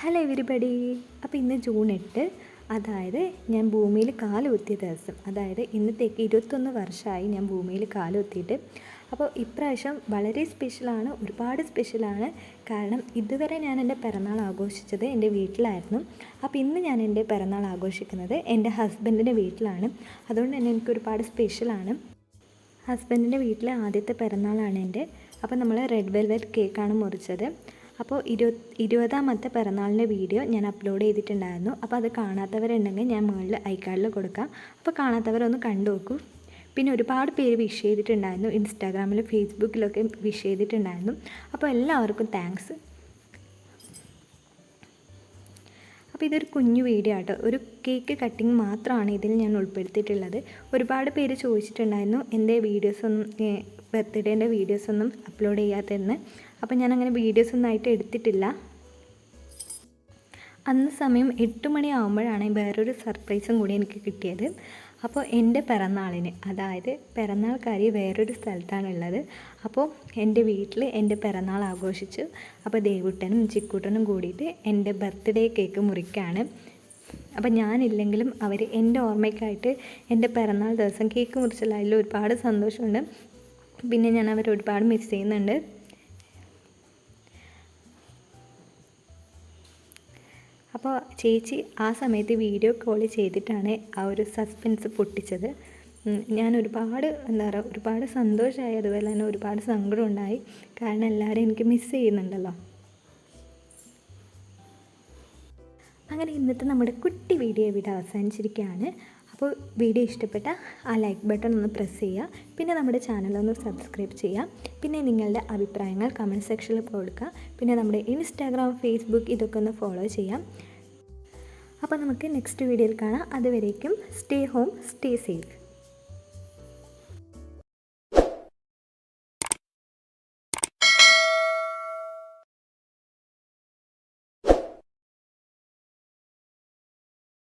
Hello everybody അപ്പോൾ ഇന്ന് June എട്ട്. അതായത് ഞാൻ ഭൂമിയിൽ കാലുകുത്തിയ ദിവസം. അതായത് ഇന്നത്തേക്ക് ഇരുപത്തൊന്ന് വർഷമായി ഞാൻ ഭൂമിയിൽ കാലുകുത്തിയിട്ട്. അപ്പോൾ ഇപ്രാവശ്യം വളരെ സ്പെഷ്യലാണ് ഒരുപാട് സ്പെഷ്യലാണ് കാരണം ഇതുവരെ ഞാൻ എന്റെ പിറന്നാൾ ആഘോഷിച്ചത് എന്റെ വീട്ടിലായിരുന്നു. അപ്പോൾ ഇന്ന് ഞാൻ എന്റെ പിറന്നാൾ ആഘോഷിക്കുന്നത് എന്റെ ഹസ്ബൻഡിന്റെ വീട്ടിലാണ്. അതുകൊണ്ട് തന്നെ എനിക്ക് ഒരുപാട് സ്പെഷ്യലാണ് ഹസ്ബൻഡിന്റെ വീട്ടിലെ ആദ്യത്തെ പിറന്നാളാണ് എന്റെ. അപ്പോൾ നമ്മൾ റെഡ് വെൽവെറ്റ് കേക്കാണ് മുറിച്ചത്. അപ്പോൾ ഇരുപത് ഇരുപതാമത്തെ പിറന്നാളിന്റെ വീഡിയോ ഞാൻ അപ്ലോഡ് ചെയ്തിട്ടുണ്ടായിരുന്നു. അപ്പോൾ അത് കാണാത്തവരുണ്ടെങ്കിൽ ഞാൻ മുകളിൽ ഐക്കാർഡിൽ കൊടുക്കാം. അപ്പോൾ കാണാത്തവരൊന്ന് കണ്ടു നോക്കൂ. പിന്നെ ഒരുപാട് പേര് വിഷ് ചെയ്തിട്ടുണ്ടായിരുന്നു. ഇൻസ്റ്റാഗ്രാമിലും ഫേസ്ബുക്കിലൊക്കെ വിഷ് ചെയ്തിട്ടുണ്ടായിരുന്നു. അപ്പോൾ എല്ലാവർക്കും താങ്ക്സ്. അപ്പോൾ ഇതൊരു കുഞ്ഞു വീഡിയോ ആട്ടോ. ഒരു കേക്ക് കട്ടിങ് മാത്രമാണ് ഇതിൽ ഞാൻ ഉൾപ്പെടുത്തിയിട്ടുള്ളത്. ഒരുപാട് പേര് ചോദിച്ചിട്ടുണ്ടായിരുന്നു എന്റെ വീഡിയോസൊന്നും ബർത്ത്ഡേന്റെ വീഡിയോസൊന്നും അപ്ലോഡ് ചെയ്യാത്തതെന്ന്? അപ്പോൾ ഞാൻ അങ്ങനെ വീഡിയോസ് ഒന്നും ആയിട്ട് എടുത്തിട്ടില്ല. അന്ന് സമയം എട്ട് മണിയാകുമ്പോഴാണ് വേറൊരു സർപ്രൈസും കൂടി എനിക്ക് കിട്ടിയത്. അപ്പോൾ എന്റെ പിറന്നാളിന് അതായത് പിറന്നാൾക്കാരി വേറൊരു സ്ഥലത്താണുള്ളത്. അപ്പോൾ എന്റെ വീട്ടിൽ എന്റെ പിറന്നാൾ ആഘോഷിച്ചു. അപ്പോൾ ദേവുട്ടനും ചിക്കൂട്ടനും കൂടിയിട്ട് എന്റെ ബർത്ത്ഡേ കേക്ക് മുറിക്കുകയാണ് അപ്പം ഞാനില്ലെങ്കിലും അവർ എന്റെ ഓർമ്മയ്ക്കായിട്ട് എന്റെ പിറന്നാൾ ദിവസം കേക്ക് മുറിച്ചുള്ള അതിൽ ഒരുപാട് സന്തോഷമുണ്ട്. പിന്നെ ഞാൻ അവരെ ഒരുപാട് മിസ് ചെയ്യുന്നുണ്ട്. അപ്പോൾ ചേച്ചി ആ സമയത്ത് വീഡിയോ കോൾ ചെയ്തിട്ടാണ് ആ ഒരു സസ്പെൻസ് പൊട്ടിച്ചത്. ഞാൻ ഒരുപാട് എന്താ പറയുക ഒരുപാട് സന്തോഷമായി അതുപോലെ തന്നെ ഒരുപാട് സങ്കടം ഉണ്ടായി. കാരണം എല്ലാവരും എനിക്ക് മിസ് ചെയ്യുന്നുണ്ടല്ലോ. അങ്ങനെ ഇന്നത്തെ നമ്മുടെ കുട്ടി വീഡിയോ ഇവിടെ അവസാനിച്ചിരിക്കുകയാണ്. അപ്പോൾ വീഡിയോ ഇഷ്ടപ്പെട്ട ആ ലൈക്ക് ബട്ടൺ ഒന്ന് പ്രസ് ചെയ്യുക. പിന്നെ നമ്മുടെ ചാനൽ ഒന്ന് സബ്സ്ക്രൈബ് ചെയ്യുക. പിന്നെ നിങ്ങളുടെ അഭിപ്രായങ്ങൾ കമന്റ് സെക്ഷനിൽ കൊടുക്കുക. പിന്നെ നമ്മുടെ ഇൻസ്റ്റാഗ്രാം ഫേസ്ബുക്ക് ഇതൊക്കെ ഒന്ന് ഫോളോ ചെയ്യാം. അപ്പോൾ നമുക്ക് നെക്സ്റ്റ് വീഡിയോയിൽ കാണാം. അതുവരേക്കും സ്റ്റേ ഹോം സ്റ്റേ സേഫ്